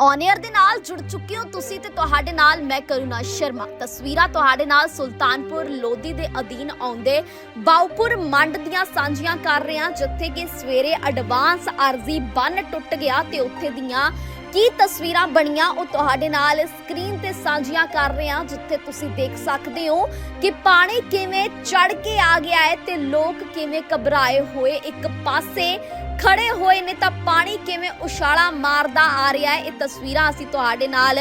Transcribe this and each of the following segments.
ਔਨੇਅਰ ਦੇ ਨਾਲ ਜੁੜ ਚੁੱਕੇ ਹੋ ਤੁਸੀਂ ਤੇ ਤੁਹਾਡੇ ਨਾਲ ਮੈਂ ਕਰੁਣਾ ਸ਼ਰਮਾ। ਤਸਵੀਰਾਂ ਤੁਹਾਡੇ ਨਾਲ ਸੁਲਤਾਨਪੁਰ ਲੋਧੀ ਦੇ ਅਧੀਨ ਆਉਂਦੇ ਬਾਉਪੁਰ ਮੰਡ ਦੀਆਂ ਸਾਂਝੀਆਂ ਕਰ ਰਹੇ ਹਾਂ, ਜਿੱਥੇ ਕਿ ਸਵੇਰੇ ਐਡਵਾਂਸ ਅਰਜ਼ੀ ਬੰਨ ਟੁੱਟ ਗਿਆ ਤੇ ਉੱਥੇ ਦੀਆਂ ਕੀ ਤਸਵੀਰਾਂ ਬਣੀਆਂ ਉਹ ਤੁਹਾਡੇ ਨਾਲ ਸਕਰੀਨ ਤੇ ਸਾਂਝੀਆਂ ਕਰ ਰਹੇ ਹਾਂ, ਜਿੱਥੇ ਤੁਸੀਂ ਦੇਖ ਸਕਦੇ ਹੋ ਕਿ ਪਾਣੀ ਕਿਵੇਂ ਚੜ ਕੇ ਆ ਗਿਆ ਹੈ ਤੇ ਲੋਕ ਕਿਵੇਂ ਘਬਰਾਏ ਹੋਏ ਇੱਕ ਪਾਸੇ ਖੜੇ ਹੋਏ ਨੇ ਤਾਂ ਪਾਣੀ ਕਿਵੇਂ ਉਛਾਲਾ ਮਾਰਦਾ ਆ ਰਿਹਾ ਹੈ। ਇਹ ਤਸਵੀਰਾਂ ਅਸੀਂ ਤੁਹਾਡੇ ਨਾਲ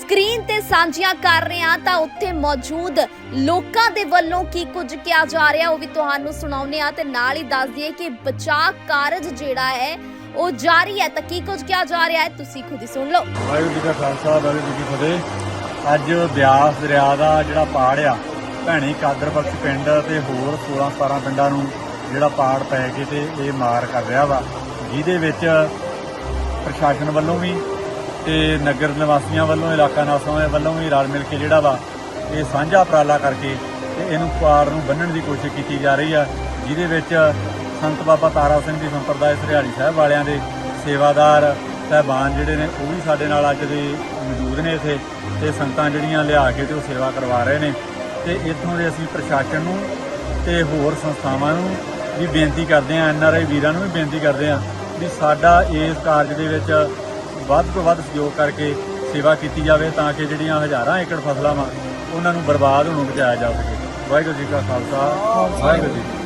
ਸਕਰੀਨ ਤੇ ਸਾਂਝੀਆਂ ਕਰ ਰਹੇ ਹਾਂ ਤਾਂ ਉੱਥੇ ਮੌਜੂਦ ਲੋਕਾਂ ਦੇ ਵੱਲੋਂ ਕੀ ਕੁਝ ਕਿਹਾ ਜਾ ਰਿਹਾ ਉਹ ਵੀ ਤੁਹਾਨੂੰ ਸੁਣਾਉਂਦੇ ਆ ਤੇ ਨਾਲ ਹੀ ਦੱਸ ਦਈਏ ਕਿ ਬਚਾਅ ਕਾਰਜ ਜਿਹੜਾ ਹੈ ਉਹ ਜਾਰੀ ਹੈ ਤਾਂ ਕੀ ਕੁਝ ਕਿਹਾ ਜਾ ਰਿਹਾ ਹੈ, ਤੁਸੀਂ ਖੁਦ ਹੀ ਸੁਣ ਲਓ। ਵਾਹਿਗੁਰੂ ਜੀ ਕਾ ਖਾਲਸਾ, ਵਾਹਿਗੁਰੂ ਜੀ ਕੀ ਫਤਿਹ। ਅੱਜ ਬਿਆਸ ਦਰਿਆ ਦਾ ਜਿਹੜਾ ਪਾੜ ਆ, ਭੈਣੀ ਕਾਦਰ ਬਖਸ਼ ਪਿੰਡ ਤੇ ਹੋਰ 16 17 ਪਿੰਡਾਂ ਨੂੰ ਜਿਹੜਾ ਪਾੜ ਪੈ ਕੇ ਤੇ ਇਹ ਮਾਰ ਕਰ ਰਿਹਾ ਵਾ, ਜਿਹਦੇ ਵਿੱਚ ਪ੍ਰਸ਼ਾਸਨ ਵੱਲੋਂ ਵੀ ਤੇ ਨਗਰ ਨਿਵਾਸੀਆਂ ਵੱਲੋਂ, ਇਲਾਕਾ ਨਿਵਾਸੀਆਂ ਵੱਲੋਂ ਵੀ ਰਲ ਮਿਲ ਕੇ ਜਿਹੜਾ ਵਾ, ਇਹ ਸਾਂਝਾ ਉਪਰਾਲਾ ਕਰਕੇ ਤੇ ਇਹਨੂੰ ਪਾੜ ਨੂੰ ਬੰਨਣ ਦੀ ਕੋਸ਼ਿਸ਼ ਕੀਤੀ ਜਾ ਰਹੀ ਆ, ਜਿਹਦੇ ਵਿੱਚ ਸੰਤ ਬਾਬਾ ਤਾਰਾ ਸਿੰਘ ਦੀ ਸੰਪਰਦਾਇ ਸਰਿਆਲੀ ਸਾਹਿਬ ਵਾਲਿਆਂ ਦੇ ਸੇਵਾਦਾਰ ਸਹਿਬਾਨ ਜਿਹੜੇ ਨੇ, ਉਹ ਵੀ ਸਾਡੇ ਨਾਲ ਅੱਜ ਦੇ ਮੌਜੂਦ ਨੇ ਇੱਥੇ ਤੇ ਸੰਗਤਾਂ ਜਿਹੜੀਆਂ ਲਿਆ ਕੇ ਤੇ ਉਹ ਸੇਵਾ ਕਰਵਾ ਰਹੇ ਨੇ। ਤੇ ਇੱਥੋਂ ਦੇ ਅਸੀਂ ਪ੍ਰਸ਼ਾਸਨ ਨੂੰ ਤੇ ਹੋਰ ਸੰਸਥਾਵਾਂ ਨੂੰ ਵੀ ਬੇਨਤੀ ਕਰਦੇ ਹਾਂ ਐਨਆਰਆਈ ਵੀਰਾਂ ਨੂੰ ਵੀ ਬੇਨਤੀ ਕਰਦੇ ਹਾਂ ਵੀ ਸਾਡਾ ਇਸ ਕਾਰਜ ਦੇ ਵਿੱਚ ਵੱਧ ਤੋਂ ਵੱਧ ਸਹਿਯੋਗ ਕਰਕੇ ਸੇਵਾ ਕੀਤੀ ਜਾਵੇ ਤਾਂ ਕਿ ਜਿਹੜੀਆਂ ਹਜ਼ਾਰਾਂ ਏਕੜ ਫਸਲਾਂ ਵਾ, ਉਹਨਾਂ ਨੂੰ ਬਰਬਾਦ ਹੋਣੋਂ ਬਚਾਇਆ ਜਾ ਸਕੇ। ਵਾਹਿਗੁਰੂ ਜੀ ਕਾ ਖਾਲਸਾ, ਵਾਹਿਗੁਰੂ ਜੀ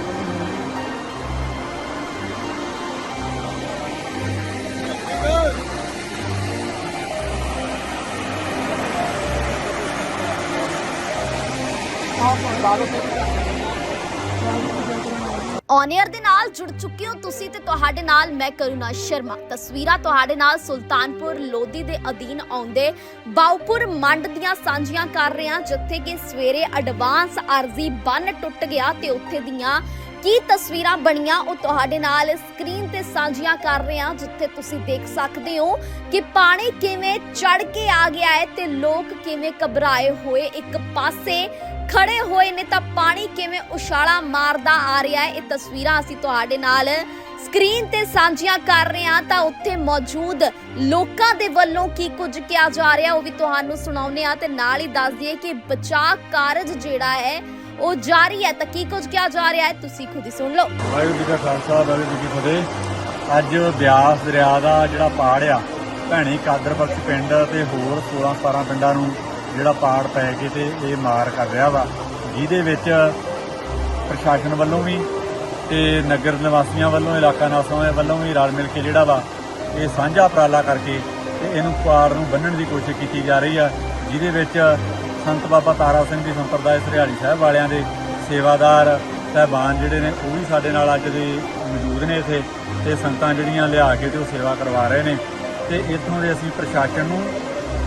ਕੀ ਫਤਿਹ। ਦੇ ਨਾਲ ਜੁੜ ਚੁੱਕੇ ਹੋ ਤੁਸੀਂ ਤੇ ਤੁਹਾਡੇ ਨਾਲ ਮੈਂ ਕਰੁਣਾ ਸ਼ਰਮਾ ਤਸਵੀਰਾਂ ਤੁਹਾਡੇ ਨਾਲ ਸੁਲਤਾਨਪੁਰ ਲੋਧੀ ਦੇ ਅਧੀਨ ਆਉਂਦੇ ਬਾਉਪੁਰ ਮੰਡ ਦੀਆਂ ਸਾਂਝੀਆਂ ਕਰ ਰਹੇ ਹਾਂ, ਜਿੱਥੇ ਕਿ ਸਵੇਰੇ ਐਡਵਾਂਸ ਅਰਜ਼ੀ ਬੰਨ ਟੁੱਟ ਗਿਆ ਤੇ ਉੱਥੇ ਦੀਆਂ ਕੀ ਤਸਵੀਰਾਂ ਬਣੀਆਂ, ਉਹ ਤੁਹਾਡੇ ਨਾਲ ਸਕਰੀਨ ਤੇ ਸਾਂਝੀਆਂ ਕਰ ਰਹੇ ਹਾਂ, ਜਿੱਥੇ ਤੁਸੀਂ ਦੇਖ ਸਕਦੇ ਹੋ ਕਿ ਪਾਣੀ ਕਿਵੇਂ ਚੜ ਕੇ ਆ ਗਿਆ ਹੈ ਤੇ ਲੋਕ ਕਿਵੇਂ ਘਬਰਾਏ ਹੋਏ ਇੱਕ ਪਾਸੇ ਖੜੇ ਹੋਏ ਨੇ ਤਾਂ ਪਾਣੀ ਕਿਵੇਂ ਉਛਾਲਾ ਮਾਰਦਾ ਆ ਰਿਹਾ ਹੈ? ਇਹ ਤਸਵੀਰਾਂ ਅਸੀਂ ਤੁਹਾਡੇ ਨਾਲ ਸਕਰੀਨ ਤੇ ਸਾਂਝੀਆਂ ਕਰ ਰਹੇ ਹਾਂ। ਤਾਂ ਉੱਥੇ ਮੌਜੂਦ ਲੋਕਾਂ ਦੇ ਵੱਲੋਂ ਕੀ ਕੁਝ ਕਿਹਾ ਜਾ ਰਿਹਾ, ਉਹ ਵੀ ਤੁਹਾਨੂੰ ਸੁਣਾਉਂਦੇ ਆ ਤੇ ਨਾਲ ਹੀ ਦੱਸ ਦਈਏ ਕਿ ਬਚਾਅ ਕਾਰਜ ਜਿਹੜਾ ਹੈ, ਉਹ ਜਾਰੀ ਹੈ। ਤਾਂ ਕੀ ਕੁਝ ਕਿਹਾ ਜਾ ਰਿਹਾ ਹੈ? ਤੁਸੀਂ ਖੁਦ ਹੀ ਸੁਣ ਲਓ। ਵਾਹਿਗੁਰੂ ਜੀ ਕਾ ਖਾਲਸਾ, ਵਾਹਿਗੁਰੂ ਜੀ ਕੀ ਫਤਿਹ। ਅੱਜ ਬਿਆਸ ਦਰਿਆ ਦਾ ਜਿਹੜਾ ਪਾੜ ਆ, ਭੈਣੀ ਕਾਦਰ ਪਿੰਡ ਤੇ ਹੋਰ 16 17 ਪਿੰਡਾਂ ਨੂੰ ਜਿਹੜਾ ਪਾੜ ਪੈ ਕੇ ਤੇ ਇਹ ਮਾਰ ਕਰ ਰਿਹਾ ਵਾ, ਜਿਹਦੇ ਵਿੱਚ ਪ੍ਰਸ਼ਾਸਨ ਵੱਲੋਂ ਵੀ ਤੇ ਨਗਰ ਨਿਵਾਸੀਆਂ ਵੱਲੋਂ, ਇਲਾਕਾ ਨਿਵਾਸੀਆਂ ਵੱਲੋਂ ਵੀ ਰਲ ਮਿਲ ਕੇ ਜਿਹੜਾ ਵਾ, ਇਹ ਸਾਂਝਾ ਉਪਰਾਲਾ ਕਰਕੇ ਤੇ ਇਹਨੂੰ ਪਾੜ ਨੂੰ ਬੰਨਣ ਦੀ ਕੋਸ਼ਿਸ਼ ਕੀਤੀ ਜਾ ਰਹੀ ਆ, ਜਿਹਦੇ ਵਿੱਚ ਸੰਤ ਬਾਬਾ ਤਾਰਾ ਸਿੰਘ ਦੀ ਸੰਪਰਦਾਇ ਸਰਿਆਲੀ ਸਾਹਿਬ ਵਾਲਿਆਂ ਦੇ ਸੇਵਾਦਾਰ ਸਹਿਬਾਨ ਜਿਹੜੇ ਨੇ, ਉਹ ਵੀ ਸਾਡੇ ਨਾਲ ਅੱਜ ਦੇ ਮੌਜੂਦ ਨੇ ਇੱਥੇ ਤੇ ਸੰਗਤਾਂ ਜਿਹੜੀਆਂ ਲਿਆ ਕੇ ਤੇ ਉਹ ਸੇਵਾ ਕਰਵਾ ਰਹੇ ਨੇ। ਤੇ ਇੱਥੋਂ ਦੇ ਅਸੀਂ ਪ੍ਰਸ਼ਾਸਨ ਨੂੰ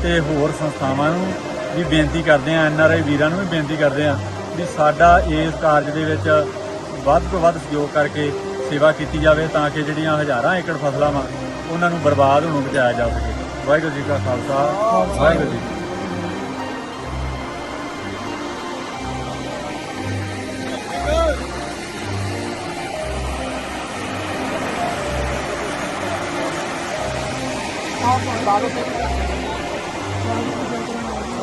ਤੇ ਹੋਰ ਸੰਸਥਾਵਾਂ ਨੂੰ ਵੀ ਬੇਨਤੀ ਕਰਦੇ ਹਾਂ ਆਈ ਵੀਰਾਂ ਨੂੰ ਵੀ ਬੇਨਤੀ ਕਰਦੇ ਹਾਂ ਵੀ ਸਾਡਾ ਇਸ ਕਾਰਜ ਦੇ ਵਿੱਚ ਵੱਧ ਤੋਂ ਵੱਧ ਸਹਿਯੋਗ ਕਰਕੇ ਸੇਵਾ ਕੀਤੀ ਜਾਵੇ ਤਾਂ ਕਿ ਜਿਹੜੀਆਂ ਹਜ਼ਾਰਾਂ ਏਕੜ ਫਸਲਾਂ ਵਾ, ਉਹਨਾਂ ਨੂੰ ਬਰਬਾਦ ਹੋਣੋਂ ਬਚਾਇਆ ਜਾ ਸਕੇ ਵਾਹਿਗੁਰੂ ਜੀ ਕਾ ਖਾਲਸਾ, ਵਾਹਿਗੁਰੂ ਜੀ ਕੀ ਫਤਿਹ।